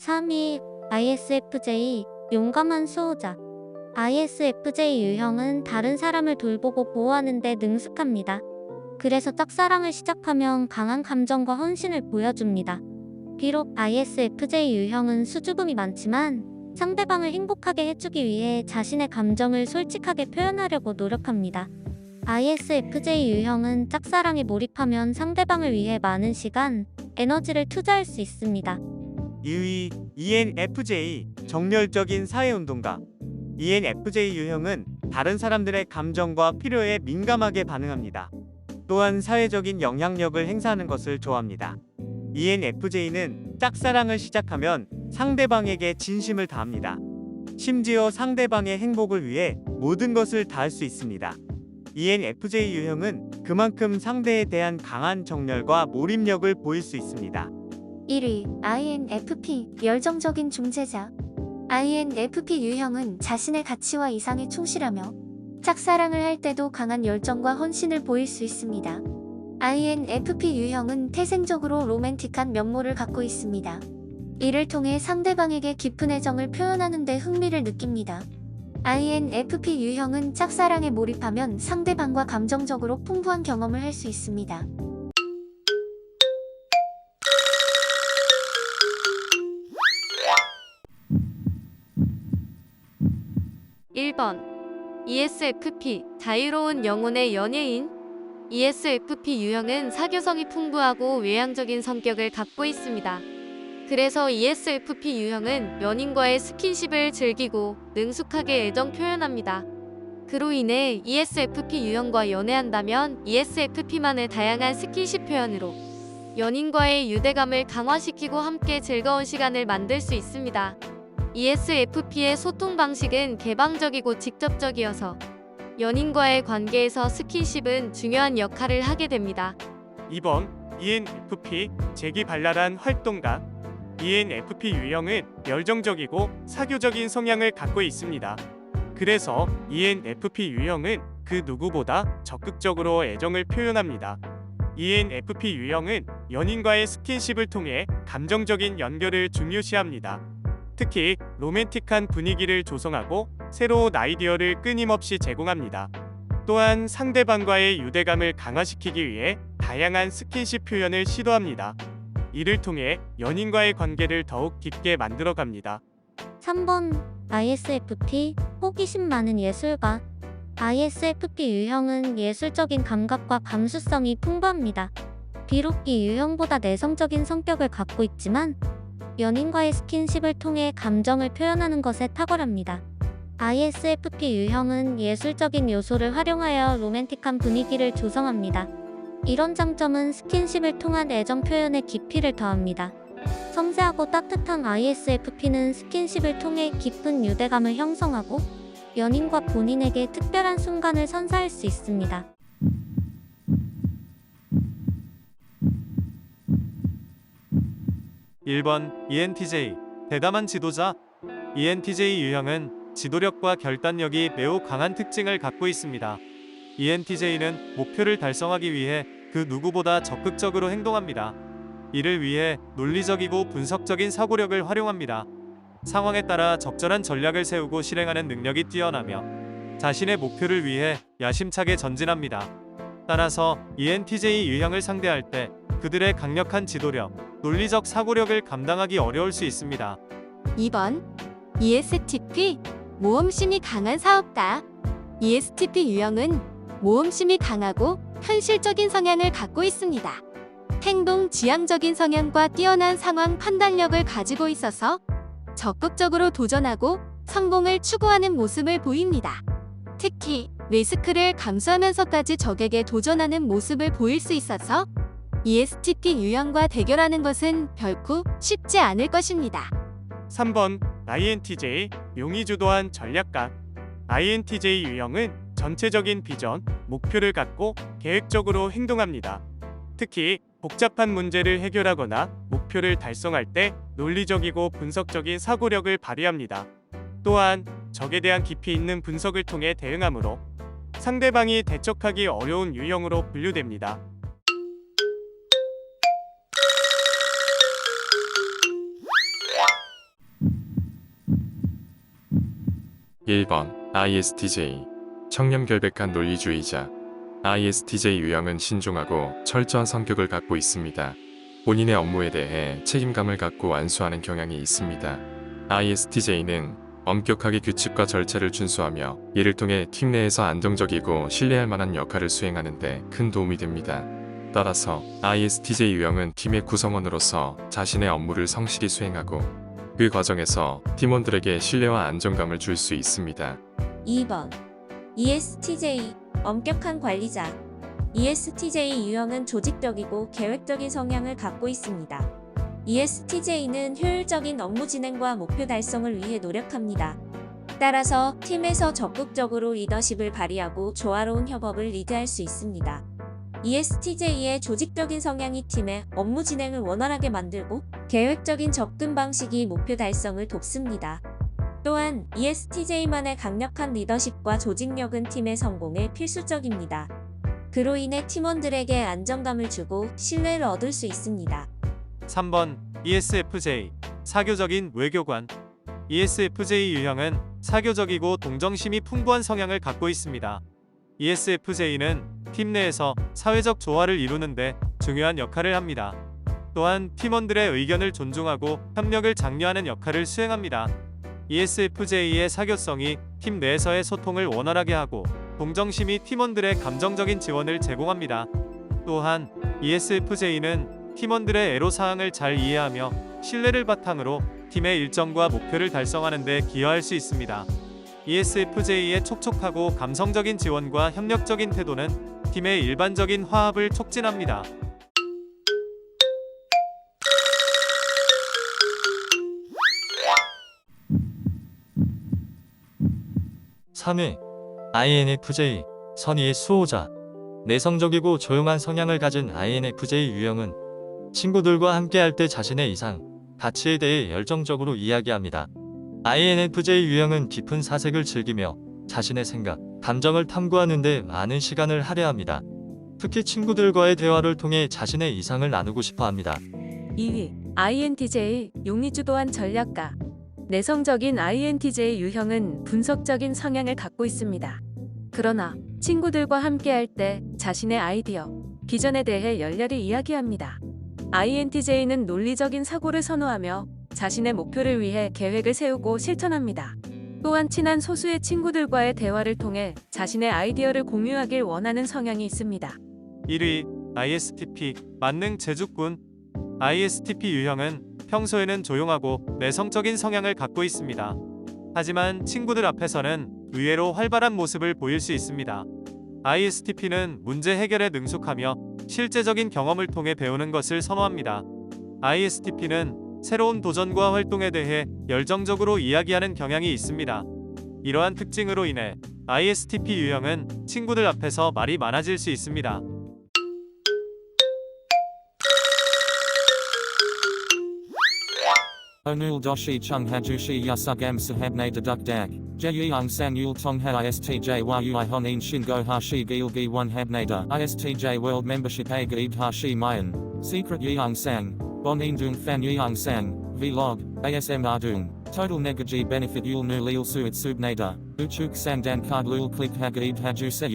3위 ISFJ 용감한 수호자 ISFJ 유형은 다른 사람을 돌보고 보호하는 데 능숙합니다. 그래서 짝사랑을 시작하면 강한 감정과 헌신을 보여줍니다. 비록 ISFJ 유형은 수줍음이 많지만 상대방을 행복하게 해주기 위해 자신의 감정을 솔직하게 표현하려고 노력합니다. ISFJ 유형은 짝사랑에 몰입하면 상대방을 위해 많은 시간, 에너지를 투자할 수 있습니다. 2위 ENFJ 정열적인 사회운동가 ENFJ 유형은 다른 사람들의 감정과 필요에 민감하게 반응합니다. 또한 사회적인 영향력을 행사하는 것을 좋아합니다. ENFJ는 짝사랑을 시작하면 상대방에게 진심을 다합니다. 심지어 상대방의 행복을 위해 모든 것을 다할 수 있습니다. ENFJ 유형은 그만큼 상대에 대한 강한 정열과 몰입력을 보일 수 있습니다. 1위 INFP 열정적인 중재자 INFP 유형은 자신의 가치와 이상에 충실하며 짝사랑을 할 때도 강한 열정과 헌신을 보일 수 있습니다. INFP 유형은 태생적으로 로맨틱한 면모를 갖고 있습니다. 이를 통해 상대방에게 깊은 애정을 표현하는 데 흥미를 느낍니다. INFP 유형은 짝사랑에 몰입하면 상대방과 감정적으로 풍부한 경험을 할 수 있습니다. 1번 ESFP 자유로운 영혼의 연예인 ESFP 유형은 사교성이 풍부하고 외향적인 성격을 갖고 있습니다. 그래서 ESFP 유형은 연인과의 스킨십을 즐기고 능숙하게 애정 표현합니다. 그로 인해 ESFP 유형과 연애한다면 ESFP만의 다양한 스킨십 표현으로 연인과의 유대감을 강화시키고 함께 즐거운 시간을 만들 수 있습니다. ESFP의 소통 방식은 개방적이고 직접적이어서 연인과의 관계에서 스킨십은 중요한 역할을 하게 됩니다. 2번 ENFP 재기발랄한 활동가 ENFP 유형은 열정적이고 사교적인 성향을 갖고 있습니다. 그래서 ENFP 유형은 그 누구보다 적극적으로 애정을 표현합니다. ENFP 유형은 연인과의 스킨십을 통해 감정적인 연결을 중요시합니다. 특히 로맨틱한 분위기를 조성하고 새로운 아이디어를 끊임없이 제공합니다. 또한 상대방과의 유대감을 강화시키기 위해 다양한 스킨십 표현을 시도합니다. 이를 통해 연인과의 관계를 더욱 깊게 만들어 갑니다. 3번 ISFP 호기심 많은 예술가 ISFP 유형은 예술적인 감각과 감수성이 풍부합니다. 비록 이 유형보다 내성적인 성격을 갖고 있지만 연인과의 스킨십을 통해 감정을 표현하는 것에 탁월합니다. ISFP 유형은 예술적인 요소를 활용하여 로맨틱한 분위기를 조성합니다. 이런 장점은 스킨십을 통한 애정 표현에 깊이를 더합니다. 섬세하고 따뜻한 ISFP는 스킨십을 통해 깊은 유대감을 형성하고 연인과 본인에게 특별한 순간을 선사할 수 있습니다. 1번 ENTJ 대담한 지도자 ENTJ 유형은 지도력과 결단력이 매우 강한 특징을 갖고 있습니다. ENTJ는 목표를 달성하기 위해 그 누구보다 적극적으로 행동합니다. 이를 위해 논리적이고 분석적인 사고력을 활용합니다. 상황에 따라 적절한 전략을 세우고 실행하는 능력이 뛰어나며 자신의 목표를 위해 야심차게 전진합니다. 따라서 ENTJ 유형을 상대할 때 그들의 강력한 지도력, 논리적 사고력을 감당하기 어려울 수 있습니다. 2번 ESTP 모험심이 강한 사업가 ESTP 유형은 모험심이 강하고 현실적인 성향을 갖고 있습니다. 행동 지향적인 성향과 뛰어난 상황 판단력을 가지고 있어서 적극적으로 도전하고 성공을 추구하는 모습을 보입니다. 특히 리스크를 감수하면서까지 적에게 도전하는 모습을 보일 수 있어서 ESTP 유형과 대결하는 것은 결코 쉽지 않을 것입니다. 3번 INTJ 용이 주도한 전략가 INTJ 유형은 전체적인 비전, 목표를 갖고 계획적으로 행동합니다. 특히 복잡한 문제를 해결하거나 목표를 달성할 때 논리적이고 분석적인 사고력을 발휘합니다. 또한 적에 대한 깊이 있는 분석을 통해 대응하므로 상대방이 대적하기 어려운 유형으로 분류됩니다. 1번 ISTJ 청렴 결백한 논리주의자 ISTJ 유형은 신중하고 철저한 성격을 갖고 있습니다. 본인의 업무에 대해 책임감을 갖고 완수하는 경향이 있습니다. ISTJ는 엄격하게 규칙과 절차를 준수하며 이를 통해 팀 내에서 안정적이고 신뢰할 만한 역할을 수행하는 데 큰 도움이 됩니다. 따라서 ISTJ 유형은 팀의 구성원으로서 자신의 업무를 성실히 수행하고 그 과정에서 팀원들에게 신뢰와 안정감을 줄 수 있습니다. 2번 ESTJ 엄격한 관리자 ESTJ 유형은 조직적이고 계획적인 성향을 갖고 있습니다. ESTJ는 효율적인 업무 진행과 목표 달성을 위해 노력합니다. 따라서 팀에서 적극적으로 리더십을 발휘하고 조화로운 협업을 리드할 수 있습니다. ESTJ의 조직적인 성향이 팀의 업무 진행을 원활하게 만들고 계획적인 접근 방식이 목표 달성을 돕습니다. 또한 ESTJ만의 강력한 리더십과 조직력은 팀의 성공에 필수적입니다. 그로 인해 팀원들에게 안정감을 주고 신뢰를 얻을 수 있습니다. 3번 ESFJ 사교적인 외교관 ESFJ 유형은 사교적이고 동정심이 풍부한 성향을 갖고 있습니다. ESFJ는 팀 내에서 사회적 조화를 이루는데 중요한 역할을 합니다. 또한 팀원들의 의견을 존중하고 협력을 장려하는 역할을 수행합니다. ESFJ의 사교성이 팀 내에서의 소통을 원활하게 하고 동정심이 팀원들의 감정적인 지원을 제공합니다. 또한 ESFJ는 팀원들의 애로사항을 잘 이해하며 신뢰를 바탕으로 팀의 일정과 목표를 달성하는 데 기여할 수 있습니다. ESFJ의 촉촉하고 감성적인 지원과 협력적인 태도는 팀의 일반적인 화합을 촉진합니다. 삼위 INFJ 선의의 수호자 내성적이고 조용한 성향을 가진 INFJ 유형은 친구들과 함께할 때 자신의 이상, 가치에 대해 열정적으로 이야기합니다. INFJ 유형은 깊은 사색을 즐기며 자신의 생각, 감정을 탐구하는 데 많은 시간을 할애합니다. 특히 친구들과의 대화를 통해 자신의 이상을 나누고 싶어 합니다. 2위 INTJ 용리주도한 전략가 내성적인 INTJ 유형은 분석적인 성향을 갖고 있습니다. 그러나 친구들과 함께할 때 자신의 아이디어, 비전에 대해 열렬히 이야기합니다. INTJ는 논리적인 사고를 선호하며 자신의 목표를 위해 계획을 세우고 실천합니다. 또한 친한 소수의 친구들과의 대화를 통해 자신의 아이디어를 공유하길 원하는 성향이 있습니다. 1위 ISTP 만능 제주꾼 ISTP 유형은 평소에는 조용하고 내성적인 성향을 갖고 있습니다. 하지만 친구들 앞에서는 의외로 활발한 모습을 보일 수 있습니다. ISTP는 문제 해결에 능숙하며 실제적인 경험을 통해 배우는 것을 선호합니다. ISTP는 새로운 도전과 활동에 대해 열정적으로 이야기하는 경향이 있습니다. 이러한 특징으로 인해 ISTP 유형은 친구들 앞에서 말이 많아질 수 있습니다. Doshi chung hajushi yasugam sahabne deduk dak. Jeyung sang yul tong ha istj a gaib hashi mayan. Secret. Bon indung fan yeung sang. Vlog. ASM ardung. Total negaji benefit yul nu lil suit subnada. Uchuk sang dan card lul click ha gaib haju se.